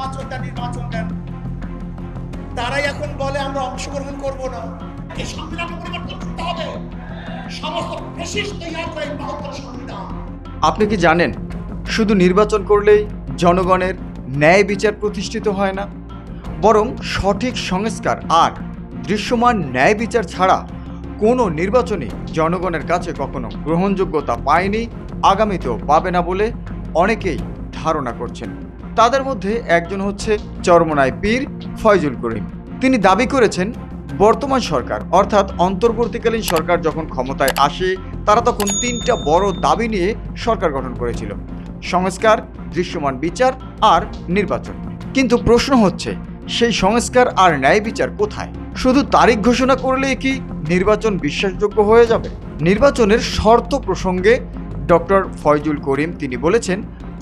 নির্বাচন নির্বাচন দেন। তারাই এখন বলে, আমরা অংশগ্রহণ করব না। এই সংবিধানকে পরিবর্তন করতে হবে। আপনি কি জানেন, শুধু নির্বাচন করলেই জনগণের ন্যায় বিচার প্রতিষ্ঠিত হয় না? বরং সঠিক সংস্কার আর দৃশ্যমান ন্যায় বিচার ছাড়া কোনো নির্বাচনই জনগণের কাছে কখনো গ্রহণযোগ্যতা পায়নি, আগামীতেও পাবে না বলে অনেকেই ধারণা করছেন। তাদের মধ্যে একজন হচ্ছে চরমনায় পীর ফয়জুল করিম। তিনি দাবি করেছেন, বর্তমান সরকার, অর্থাৎ অন্তর্বর্তীকালীন সরকার যখন ক্ষমতায় আসে, তারা তখন তিনটা বড় দাবি নিয়ে সরকার গঠন করেছিল। সংস্কার, দৃশ্যমান বিচার আর নির্বাচন। কিন্তু প্রশ্ন হচ্ছে, সেই সংস্কার আর ন্যায় বিচার কোথায়? শুধু তারিখ ঘোষণা করলেই কি নির্বাচন বিশ্বাসযোগ্য হয়ে যাবে? নির্বাচনের শর্ত প্রসঙ্গে ডক্টর ফয়জুল করিম তিনি বলেছেন,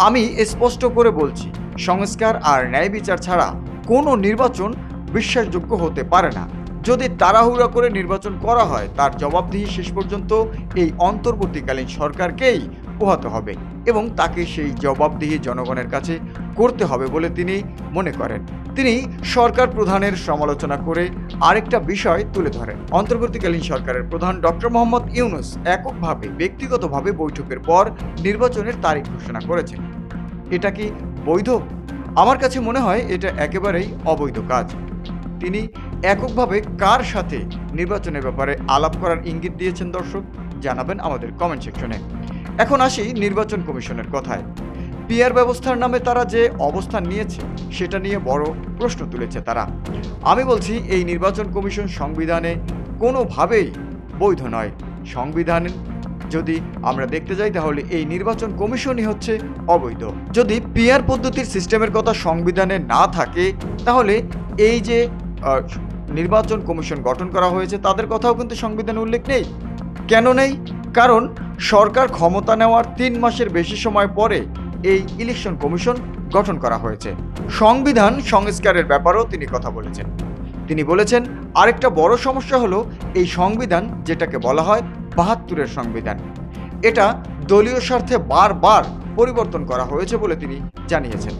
আমি স্পষ্ট করে বলছি, সংস্কার আর ন্যায় বিচার ছাড়া কোনো নির্বাচন বিশ্বাসযোগ্য হতে পারে না। যদি তাড়াহুড়া করে নির্বাচন করা হয়, তার জবাবদিহি শেষ পর্যন্ত এই অন্তর্বর্তীকালীন সরকারকেই পোহাতে হবে এবং তাকে সেই জবাবদিহি জনগণের কাছে করতে হবে বলে তিনি মনে করেন। তিনি সরকার প্রধানের সমালোচনা করে আরেকটা বিষয় তুলে ধরেন। অন্তর্বর্তীকালীন সরকারের প্রধান ডক্টর মোহাম্মদ ইউনুস এককভাবে, ব্যক্তিগতভাবে বৈঠকের পর নির্বাচনের তারিখ ঘোষণা করেছেন। এটা কি বৈধ? আমার কাছে মনে হয় এটা একেবারেই অবৈধ কাজ। তিনি এককভাবে কার সাথে নির্বাচনের ব্যাপারে আলাপ করার ইঙ্গিত দিয়েছেন, দর্শক? জানাবেন আমাদের কমেন্ট সেকশনে এখন আসি নির্বাচন কমিশনের কথায়। পিআর ব্যবস্থার নামে তারা যে অবস্থান নিয়েছে, সেটা নিয়ে বড় প্রশ্ন তুলেছে তারা। আমি বলছি, এই নির্বাচন কমিশন সংবিধানে কোনোভাবেই বৈধ নয়। সংবিধান যদি আমরা দেখতে যাই, তাহলে এই নির্বাচন কমিশনই হচ্ছে অবৈধ। যদি পিয়ার পদ্ধতির সিস্টেমের কথা সংবিধানে না থাকে, তাহলে এই যে নির্বাচন কমিশন গঠন করা হয়েছে, তাদের কথাও কিন্তু সংবিধানে উল্লেখ নেই। কেন নেই? কারণ সরকার ক্ষমতা নেওয়ার তিন মাসের বেশি সময় পরে এই ইলেকশন কমিশন গঠন করা হয়েছে। সংবিধান সংস্কারের ব্যাপারেও তিনি কথা বলেছেন। তিনি বলেছেন, আরেকটা বড় সমস্যা হলো এই সংবিধান, যেটাকে বলা হয় বাহাত্তরের সংবিধান। এটা দলীয় স্বার্থে বারবার পরিবর্তন করা হয়েছে বলে তিনি জানিয়েছেন।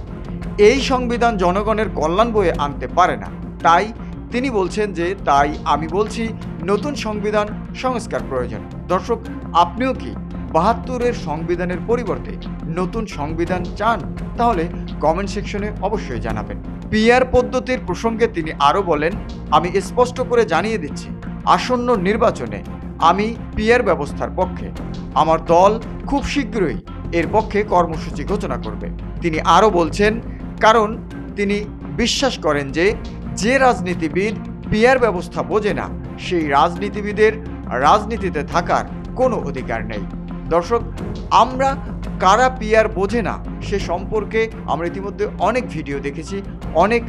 এই সংবিধান জনগণের কল্যাণ বয়ে আনতে পারে না। তাই তিনি বলছেন যে তাই আমি বলছি, নতুন সংবিধান সংস্কার প্রয়োজন। দর্শক, আপনিও কি বাহাত্তরের সংবিধানের পরিবর্তে নতুন সংবিধান চান? তাহলে কমেন্ট সেকশনে অবশ্যই জানাবেন। পিয়ার পদ্ধতির প্রসঙ্গে তিনি আরও বলেন, আমি স্পষ্ট করে জানিয়ে দিচ্ছি, আসন্ন নির্বাচনে আমি পিয়ার ব্যবস্থার পক্ষে, আমার দল খুব শীঘ্রই এর পক্ষে কর্মসূচি ঘোষণা করবে। তিনি আরও বলছেন, কারণ তিনি বিশ্বাস করেন যে যে রাজনীতিবিদ পিআর ব্যবস্থা বোঝে না, সেই রাজনীতিবিদের রাজনীতিতে থাকার কোনো অধিকার নেই। দর্শক, আমরা কারা পিআর বোঝে না, সে সম্পর্কে আমরা ইতিমধ্যে অনেক ভিডিও দেখেছি, অনেক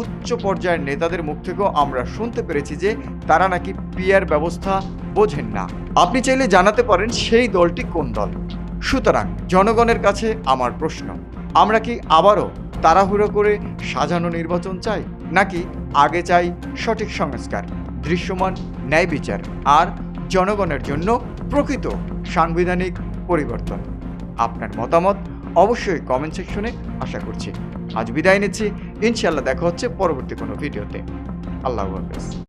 উচ্চ পর্যায়ের নেতাদের মুখ থেকেও আমরা শুনতে পেরেছি যে তারা নাকি পিআর ব্যবস্থা বোঝেন না। আপনি চাইলে জানাতে পারেন সেই দলটি কোন দল। সুতরাং জনগণের কাছে আমার প্রশ্ন, আমরা কি আবারও তাড়াহুড়ো করে সাজানো নির্বাচন চাই নাকি আগে চাই সঠিক সংস্কার, দৃশ্যমান ন্যায় বিচার আর জনগণের জন্য প্রকৃত সাংবিধানিক পরিবর্তন? আপনার মতামত অবশ্যই কমেন্ট সেকশনে আশা করছি। আজ বিদায় নিচ্ছি। ইনশাল্লাহ দেখা হচ্ছে পরবর্তী কোনো ভিডিওতে। আল্লাহ হাফেজ।